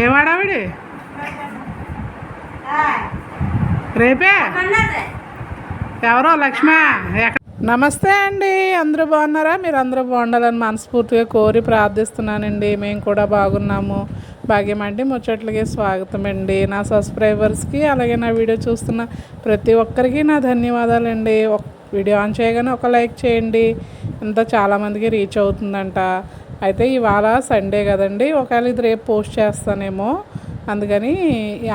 ఏమాడావిడి? రేపే? ఎవరో లక్ష్మ? నమస్తే అండి అందరూ బాగున్నారా? మీరు అందరూ బాగుండాలని మనస్ఫూర్తిగా కోరి ప్రార్థిస్తున్నానండి. మేము కూడా బాగున్నాము. భాగ్యమంటే ముచ్చట్లకి స్వాగతం అండి. నా సబ్స్క్రైబర్స్కి అలాగే నా వీడియో చూస్తున్న ప్రతి ఒక్కరికి నా ధన్యవాదాలండి. వీడియో ఆన్ చేయగానే ఒక లైక్ చేయండి. ఇంత చాలామందికి రీచ్ అవుతుందంట. అయితే ఇవాళ సండే కదండి. ఒకవేళ ఇది రేపు పోస్ట్ చేస్తానేమో. అందుకని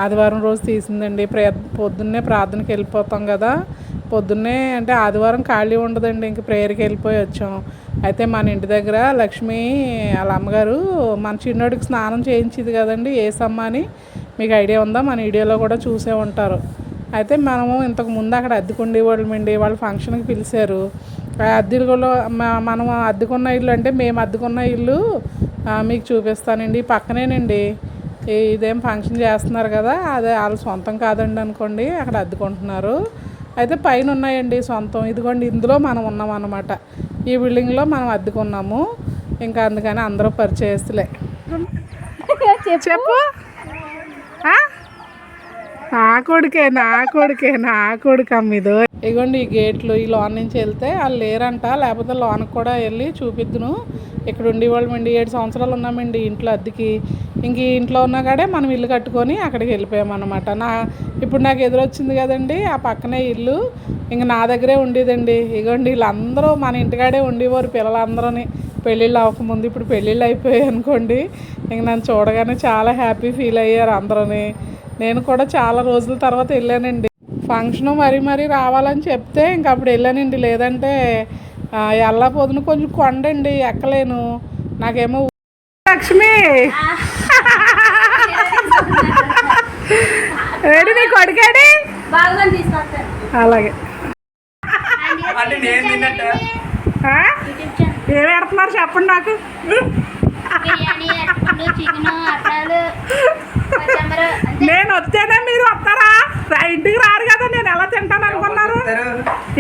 ఆదివారం రోజు తీసిందండి. ప్రే పొద్దున్నే ప్రార్థనకి వెళ్ళిపోతాం కదా. పొద్దున్నే అంటే ఆదివారం ఖాళీ ఉండదండి. ఇంక ప్రేయర్కి వెళ్ళిపోయి వచ్చాం. అయితే మన ఇంటి దగ్గర లక్ష్మి వాళ్ళ అమ్మగారు మన చిన్నోడికి స్నానం చేయించింది కదండి. ఏసమ్మ అని మీకు ఐడియా ఉందా? మన వీడియోలో కూడా చూసే ఉంటారు. అయితే మనము ఇంతకు ముందు అక్కడ అద్దెకుండేవాళ్ళమండి వాళ్ళు ఫంక్షన్కి పిలిచారు. అద్దెలో మనం అద్దెకున్న ఇల్లు అంటే మేము అద్దెకున్న ఇల్లు మీకు చూపిస్తానండి. పక్కనేనండి. ఇదేం ఫంక్షన్ చేస్తున్నారు కదా అదే వాళ్ళ సొంతం కాదండి అనుకోండి అక్కడ అద్దెకుంటున్నారు. అయితే పైన ఉన్నాయండి సొంతం. ఇదిగోండి ఇందులో మనం ఉన్నాం అన్నమాట. ఈ బిల్డింగ్లో మనం అద్దెకున్నాము. ఇంకా అందుకని అందరూ పరిచయస్తులే. చెప్పు? నా కొడుకే నా కొడుకే నా కొడుకు అమ్మిదో ఇగోండి ఈ గేట్లు ఈ లోన్ నుంచి వెళ్తే వాళ్ళు లేరంట. లేకపోతే లోన్కి కూడా వెళ్ళి చూపిద్దును. ఇక్కడ ఉండేవాళ్ళం అండి ఏడు సంవత్సరాలు ఉన్నామండి ఇంట్లో అద్దెకి. ఇంక ఇంట్లో ఉన్న కాడే మనం ఇల్లు కట్టుకొని అక్కడికి వెళ్ళిపోయామన్నమాట నా ఇప్పుడు నాకు ఎదురొచ్చింది కదండి ఆ పక్కనే ఇల్లు. ఇంక నా దగ్గరే ఉండేదండి. ఇగోండి వీళ్ళందరూ మన ఇంటికాడే ఉండేవారు పిల్లలందరూని. పెళ్ళిళ్ళు అవ్వకముందు ఇప్పుడు పెళ్ళిళ్ళు అయిపోయాయి అనుకోండి. ఇంక నన్ను చూడగానే చాలా హ్యాపీ ఫీల్ అయ్యారు అందరూని. నేను కూడా చాలా రోజుల తర్వాత వెళ్ళానండి. ఫంక్షన్ మరీ మరీ రావాలని చెప్తే ఇంక అప్పుడు వెళ్ళానండి. లేదంటే ఎల్లా పొద్దున కొంచెం కొండండి ఎక్కలేను. నాకేమో లక్ష్మి! ఏడి నీ కొడుకేడి? అలాగే. ఏం పెడుతున్నారు చెప్పండి నాకు. బిర్యానీ చికెన్ అట్లాలు నేను వస్తేనే మీరు వస్తారా? ఇంటికి రారు కదా నేను ఎలా తింటాను అనుకున్నారు?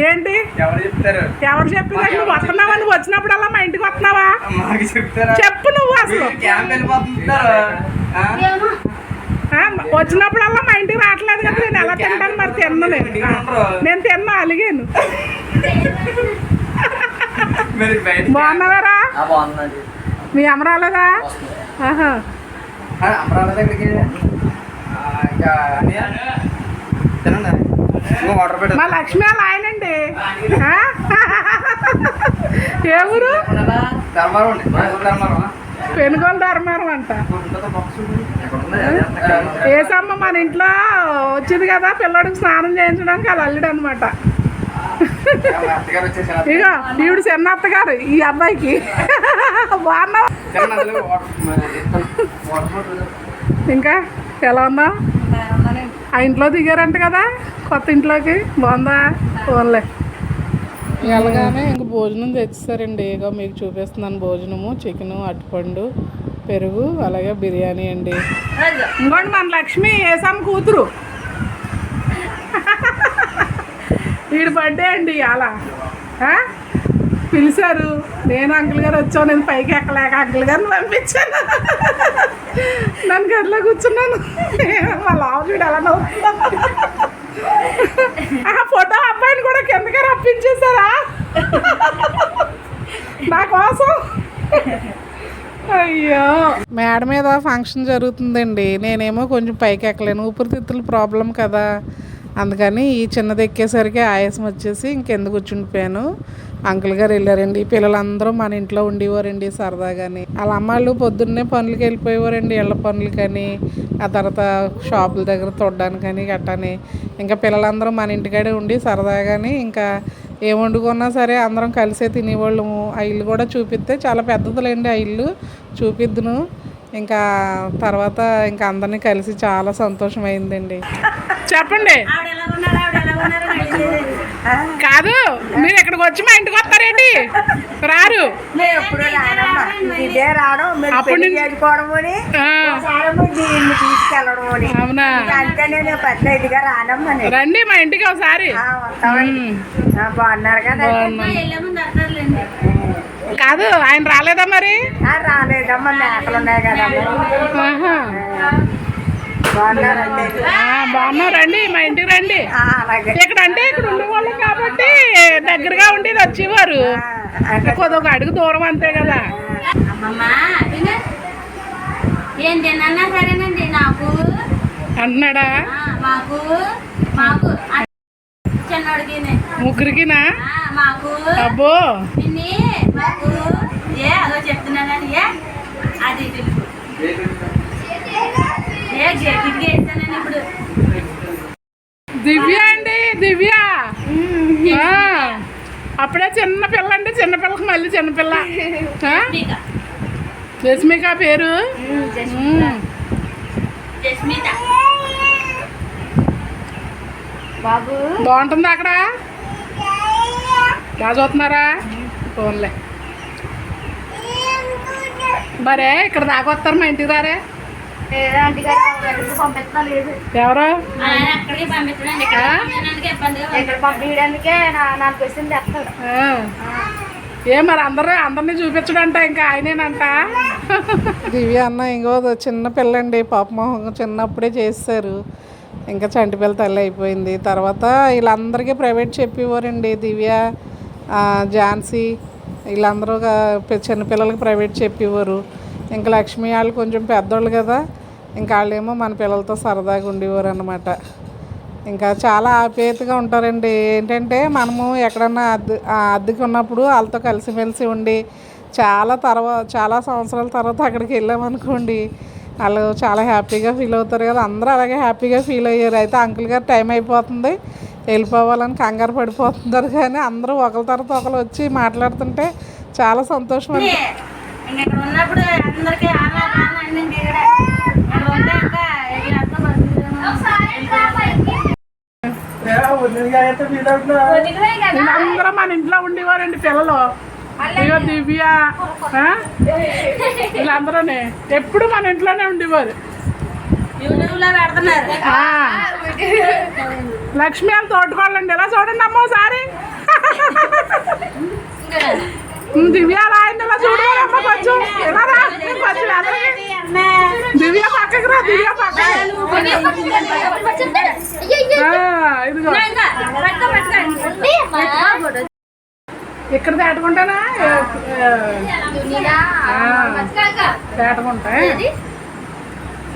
ఏంటి? ఎవరు చెప్పింది నువ్వు వస్తున్నావా? నువ్వు వచ్చినప్పుడల్లా మా ఇంటికి వస్తున్నావా? మాకు చెప్తారా? చెప్పు నువ్వు అసలు. వచ్చినప్పుడల్లా మా ఇంటికి రావట్లేదు కదా నేను ఎలా తింటాను మరి తిన్ను నేను. తిన్నా అలిగాను. బాగున్నావారా? మీ అమ్మ రాలేదా ఆహా అమరావతి దగ్గరికి మా లక్ష్మి వాళ్ళ ఆయనండి? ఏ ఊరు? పెనుగోలు ధర్మారం అంట. ఏసమ్మ మన ఇంట్లో వచ్చింది కదా పిల్లడికి స్నానం చేయించడానికి వాళ్ళ అల్లుడు అనమాట అత్తగారు ఇగో ఈవిడ చిన్నత్త గారు ఈ అబ్బాయికి. బాటిల్. ఇంకా ఎలా ఉన్నావు? ఆ ఇంట్లో దిగారంట కదా కొత్త ఇంట్లోకి. బాగుందా? ఫోన్లే వెళ్ళగానే ఇంక భోజనం తెచ్చేసారండి ఇక మీకు చూపిస్తున్నాను భోజనము. చికెను అట్టుపండు పెరుగు అలాగే బిర్యానీ అండి. ఇంకోండి మన లక్ష్మి ఏసమ్మ కూతురు. వీడి బర్త్డే అండి అలా పిలిచారు. నేను అంకుల్ గారు వచ్చాను నేను పైకి ఎక్కలేక అంకుల్ గారిని పంపించాను. నన్ను గదిలో కూర్చున్నాను. వాళ్ళ ఆవిడ ఎలా నవ్వుతుందో ఆ ఫోటో అబ్బాయిని కూడా కిందకే రప్పించేశారా? నా కోసం. అయ్యో. మేడ మీద ఫంక్షన్ జరుగుతుందండి. నేనేమో కొంచెం పైకి ఎక్కలేను. ఊపిరితిత్తుల ప్రాబ్లం కదా. అందుకని ఈ చిన్నది ఎక్కేసరికి ఆయాసం వచ్చేసి ఇంకెందుకు కూర్చుండిపోయాను. అంకుల్ గారు వెళ్ళారండి. పిల్లలందరూ మన ఇంట్లో ఉండేవారండి సరదాగాని. వాళ్ళ అమ్మాళ్ళు పొద్దున్నే పనులకి వెళ్ళిపోయేవారండి ఇళ్ళ పనులకని ఆ తర్వాత షాపుల దగ్గర తొడడానికని గట్టని. ఇంకా పిల్లలందరూ మన ఇంటికాడే ఉండి సరదాగాని ఇంకా ఏం వండుకున్నా సరే అందరం కలిసే తినేవాళ్ళము. ఆ ఇల్లు కూడా చూపిస్తే చాలా పెద్దదిలేండి ఆ ఇల్లు. చూపిద్దును. ఇంకా తర్వాత ఇంకా అందరినీ కలిసి చాలా సంతోషమైందండి. చెప్పండి. కాదు మీరు ఇక్కడికి వచ్చి మా ఇంటికి వస్తారేంటి? రారు. అవునా? రండి మా ఇంటికి ఒకసారి. బాగున్నారు కదా. కాదు ఆయన రాలేదా మరి? రాలేదమ్మా మేకలు ఉన్నాయి. బాగున్నారండి. ఆ, బాగున్నారండి మా ఇంటికి రండి. ఇక్కడ అంటే ఇక్కడ ఉండేవాళ్ళం కాబట్టి దగ్గరగా ఉండేది వచ్చేవారు. కొద్దిగా అడుగు దూరం అంతే కదా. అమ్మమ్మ విను. ఏం తిన్నా సరేనండి నాకు? అంటున్నాడా? మాకు మాకు. ముగ్గురికినా? అబ్బో. ఏ అదో చెప్తున్నానని ఏ? అది తెలుసు ఏ జెకెట్కి వేస్తానని ఇప్పుడు. దివ్య అండి దివ్య. ఆ, అప్పుడే చిన్న పిల్ల అంటే చిన్న పిల్లకి మళ్ళీ చిన్నపిల్ల? జస్మిక పేరు? బాబు. బాగుంటుందా అక్కడ? బాగా చూస్తున్నారా? ఫోన్లే మరే ఇక్కడ దాకా వస్తారు మా ఇంటికి రారే ఎవరు. ఏ మరి అందరూ అందరినీ చూపించడంట ఇంకా ఆయనేనంట. దివ్య అన్న ఇంకో చిన్న పిల్లండి పాపమోహం చిన్నప్పుడే చేస్తారు ఇంకా చంటి పిల్ల తల్లి అయిపోయింది. తర్వాత వీళ్ళందరికీ ప్రైవేట్ చెప్పేవారండి దివ్య ఆ, ఝాన్సీ. వీళ్ళందరూ చిన్నపిల్లలకి ప్రైవేట్ చెప్పేవారు. ఇంకా లక్ష్మి వాళ్ళు కొంచెం పెద్దోళ్ళు కదా ఇంకా వాళ్ళేమో మన పిల్లలతో సరదాగా ఉండేవారు అనమాట ఇంకా చాలా ఆప్యాయతగా ఉంటారండి. ఏంటంటే మనము ఎక్కడన్నా అద్దె ఆ అద్దెకి ఉన్నప్పుడు వాళ్ళతో కలిసిమెలిసి ఉండి చాలా తర్వాత చాలా సంవత్సరాల తర్వాత అక్కడికి వెళ్ళామనుకోండి వాళ్ళు చాలా హ్యాపీగా ఫీల్ అవుతారు కదా. అందరూ అలాగే హ్యాపీగా ఫీల్ అయ్యారు. అయితే అంకుల్ గారు టైం అయిపోతుంది. వెళ్ళిపోవాలని కంగారు పడిపోతున్నారు కానీ అందరూ ఒకరి తర్వాత ఒకరు వచ్చి మాట్లాడుతుంటే చాలా సంతోషం అండి. ఉన్నప్పుడు అందరికి అందరూ మన ఇంట్లో ఉండేవారండి పిల్లలు. ఇగో దివ్య? వీళ్ళందరూనే ఎప్పుడు మన ఇంట్లోనే ఉండేవారు. లక్ష్మి వాళ్ళు తోడుకోవాలండి ఇలా చూడండి అమ్మ ఒకసారి. దివ్య ఇలా చూడాలి అమ్మ కొంచెం? ఇలా రా? కొంచెం. దివ్య పక్కకి రా దివ్య పక్కకి. ఆ, ఇదిగో. ఇక్కడ దాటుకుంటానా దాటుకుంటా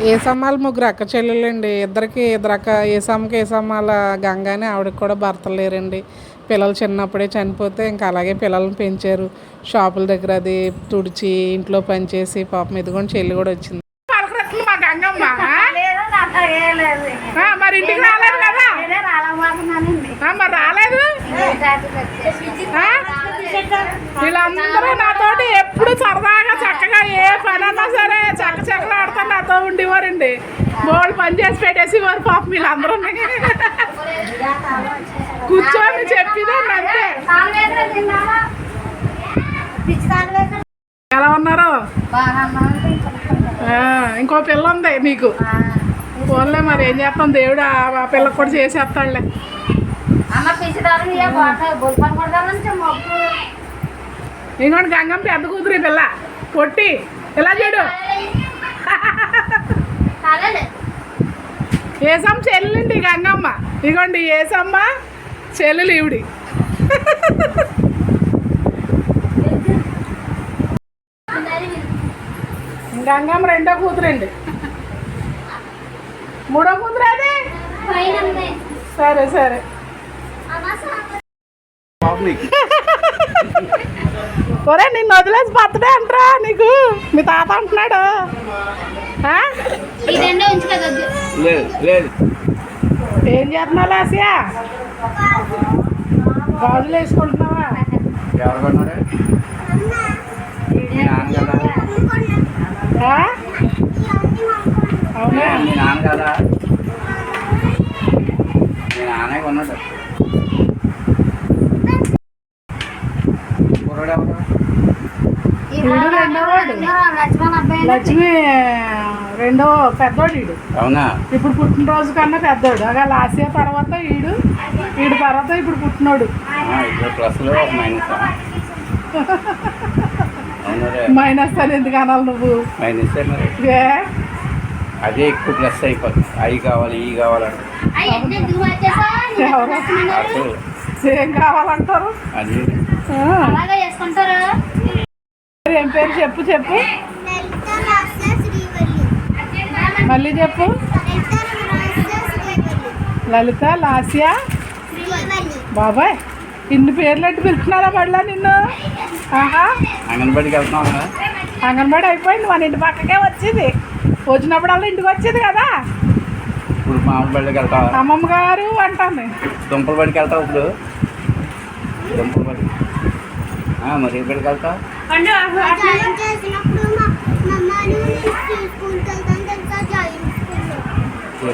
ఏసమ్మాల ముగ్గురు అక్క చెల్లెలండి. ఇద్దరికి ఇద్దరు అక్క ఏసమ్మకి ఏసమ్మాల గంగానే ఆవిడకి కూడా భర్తలు లేరండి. పిల్లలు చిన్నప్పుడే చనిపోతే ఇంకా అలాగే పిల్లల్ని పెంచారు. షాపుల దగ్గర అది తుడిచి ఇంట్లో పనిచేసి పాపం ఇదిగోండి చెల్లి కూడా వచ్చింది. పలకరిస్తుంది మా గంగమ్మ ఆ? ఆ, మరి ఇంటికి రాలేదు కదా? ఆ, మరి రాలేదు? వీళ్ళందరూ నాతోటి ఎప్పుడు సరదాగా చక్కగా ఏ పని అన్నా సరే చక్క చక్కలు ఆడుతా నాతో ఉండేవారండి. బోళ్ళు పని చేసి పెట్టేసి వారు పాపం వీళ్ళందరూ కూర్చొని చెప్పిదే అంతే. ఎలా ఉన్నారు? ఇంకో పిల్ల ఉంది మీకు. ఫోన్లే మరి ఏం చేస్తాం? దేవుడు ఆ ఆ పిల్లకి కూడా చేసేస్తాడులే. ఇంకోటి గంగమ్మ పెద్ద కూతురు పిల్ల. పొట్టి. ఇలా చూడు? ఏసమ్మ చెల్లిండి గంగమ్మ. ఇగోండి ఏసమ్మ చెల్లెలు ఈవిడి. గంగమ్మ రెండో కూతురండి. మూడో కూతురు అది? సరే సరే. ఒరే నిన్ను వదిలేసి బర్త్డే అంటరా నీకు. మీ తాత అంటున్నాడు. ఏం చేస్తున్నావు లాసియా? గాజులు వేసుకుంటున్నావా? అవునా? మీ నాన్న కదా మీ నాన్నే కొన్నాడు. లక్ష్మి రెండో పెద్దోడు వీడు అవునా? ఇప్పుడు పుట్టినరోజు కన్నా పెద్దోడు. అలా లాసియా తర్వాత ఈడు వీడు తర్వాత ఇప్పుడు పుట్టినోడు. మైనస్ అని ఎందుకు అనాలి నువ్వు? మైనస్ అదే ఎక్కువ ప్లస్ అయిపోతుంది అవి కావాలి ఇవి కావాలంటే. ఎవరు? అసలు ఏం కావాలంటారు? అది ఏం పేరు చెప్పు చెప్పు. మళ్ళీ చెప్పు. లలిత లాస్య? బాబాయ్ ఇన్ని పేర్లు ఎట్టు పిలుస్తున్నారా బడిలా నిన్ను? ఆహా. అంగన్వాడికి వెళ్తున్నాం కదా. అంగన్వాడి అయిపోయింది మన ఇంటి పక్కకే వచ్చింది. వచ్చినప్పుడల్లా ఇంటికి వచ్చేది కదా? ఇప్పుడు బడికి వెళ్తావా? అమ్మమ్మ గారు అంటాను దుంపల బడికి వెళ్తావు ఇప్పుడు? దుంపల బడి ఆ, మరి బడికి వెళ్తావు?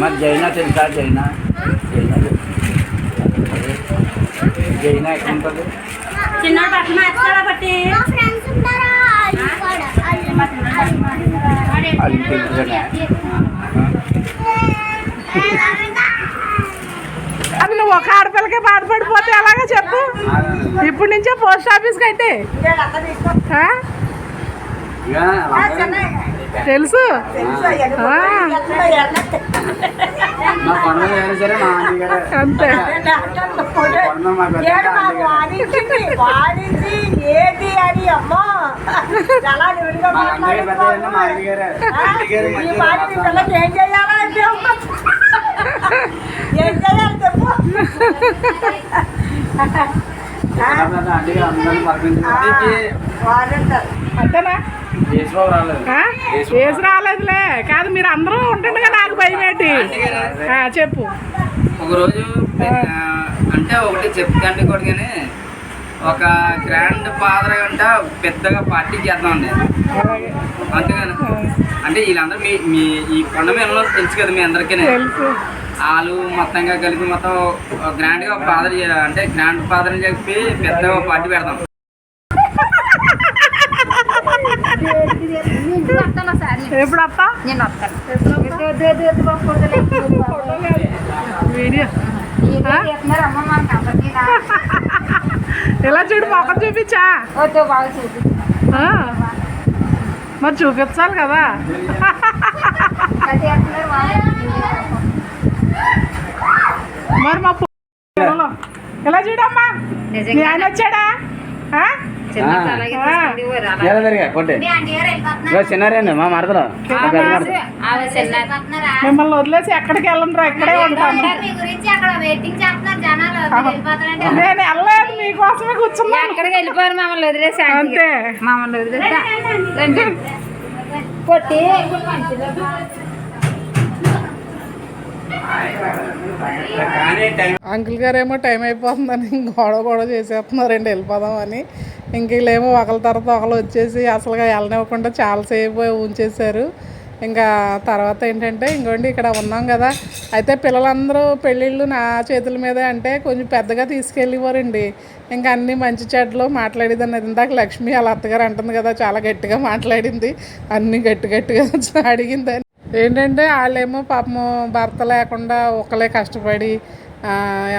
మరి జైనా తెలుసా? జైనా? జైనా జైనా ఎక్కడ ఉంటుంది చిన్నోడు పక్కన ఎత్తాడా అది నువ్వు ఒక ఆడపిల్లకే బాధపడిపోతే ఎలాగా చెప్పు. ఇప్పటి నుంచే పోస్ట్ ఆఫీస్కి అయితే? తెలుసు ఆ, మా పనులు అయినా సరే మా ఆంటీ గారే అంతే పనులు మా పెద్ద ఏడు మా ఆంటీ గారే. వాడించింది వాడించి ఏది అని అమ్మో చాలా నివిడిగా మా అన్నయ్య పెద్ద ఆయన మా ఆంటీ గారే ఆంటీ గారు ఈ మధ్యలో మాట నీ పిల్లకి ఏం చేయాలా అంటే అమ్మ ఏం చేయాలి చెప్పు పెద్ద పెద్ద ఆంటీ గారు అందరిని పలకరించారు. వాడంటారు అంతేనా యేసుబాబు రాలేదు ఆ? ఏసు రాలేదులే. కాదు మీరు అందరూ ఉంటుండగా నాకు భయం ఏంటి? చెప్పు. ఒకరోజు అంటే ఒకటి చెప్తాండి కూడా కానీ ఒక గ్రాండ్ ఫాదర్ గంట పెద్దగా పార్టీ చేద్దామండి అంతేగాని అంటే వీళ్ళందరూ మీ మీ ఈ కొండ మీద తెలుసు కదా మీ అందరికీ వాళ్ళు మొత్తంగా కలిపి మొత్తం గ్రాండ్గా ఫాదర్ అంటే గ్రాండ్ ఫాదర్ అని చెప్పి పెద్దగా పార్టీ పెడతాం ఎప్పుడు వస్తా వీడియో. ఇలా చూడు మొక్క చూపించా. మరి చూపించాలి కదా. మరి మా ఇలా చూడమ్మా? ఆయన వచ్చాడా ఆ? ఆ. ఎలా జరిగా కొట్టే చిన్నారండి మా మరదలు. మిమ్మల్ని వదిలేసి ఎక్కడికి వెళ్ళండి ఇక్కడే ఉంటాను నేను వెళ్ళలేదు మీకోసమే కూర్చున్నాను. ఎక్కడికి వెళ్ళిపోరు మమ్మల్ని వదిలేసి అంతే. మమ్మల్ని వదిలేసి అంకుల్ గారేమో టైం అయిపోతుందని గొడవ గొడవ చేసేస్తున్నారండి వెళ్ళిపోదామని ఇంక వీళ్ళేమో ఒకరి తర్వాత ఒకళ్ళు వచ్చేసి అసలుగా వెళ్ళనివ్వకుండా చాలాసేపు ఉంచేశారు ఇంకా తర్వాత ఏంటంటే ఇంకోండి ఇక్కడ ఉన్నాం కదా. అయితే పిల్లలందరూ పెళ్ళిళ్ళు నా చేతుల మీదే అంటే కొంచెం పెద్దగా తీసుకెళ్ళేవారండి. ఇంకా అన్ని మంచి చెడ్లు మాట్లాడేదాన్ని. ఇందాక లక్ష్మి వాళ్ళ అత్తగారు అంటుంది కదా చాలా గట్టిగా మాట్లాడింది. అన్ని గట్టి గట్టిగా అడిగిందని. ఏంటంటే వాళ్ళేమో పాపము భర్త లేకుండా ఒకలే కష్టపడి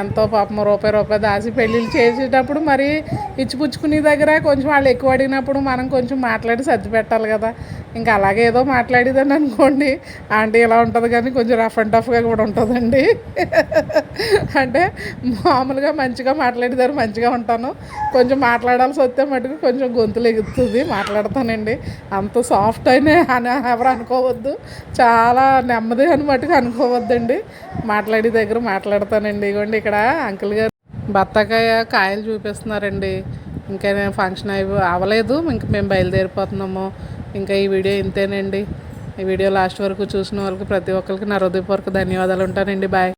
ఎంతో పాపం రూపాయి రూపాయి దాచి పెళ్ళిళ్ళు చేసేటప్పుడు మరి ఇచ్చిపుచ్చుకునే దగ్గర కొంచెం వాళ్ళు ఎక్కువ అడిగినప్పుడు మనం కొంచెం మాట్లాడి సర్ది పెట్టాలి కదా. ఇంకా అలాగే ఏదో మాట్లాడేదని అనుకోండి. ఆంటీ ఇలా ఉంటుంది కానీ కొంచెం రఫ్ అండ్ టఫ్గా కూడా ఉంటుందండి. అంటే మామూలుగా మంచిగా మాట్లాడేదారు మంచిగా ఉంటాను. కొంచెం మాట్లాడాల్సి వస్తే మటుకు కొంచెం గొంతులు ఎగుతుంది మాట్లాడతానండి. అంత సాఫ్ట్ అయినా అని ఎవరు అనుకోవద్దు. చాలా నెమ్మది అని మటుకు అనుకోవద్దండి. మాట్లాడే దగ్గర మాట్లాడతానండి. ఇగోండి ఇక్కడ అంకుల్ గారు. బత్తాకాయ కాయలు చూపిస్తున్నారండి. ఇంకా నేను ఫంక్షన్ అయి అవ్వలేదు ఇంక మేము బయలుదేరిపోతున్నాము. ఇంకా ఈ వీడియో ఇంతేనండి. ఈ వీడియో లాస్ట్ వరకు చూసిన వాళ్ళకి ప్రతి ఒక్కరికి నా హృదయపూర్వక ధన్యవాదాలు ఉంటానండి. బాయ్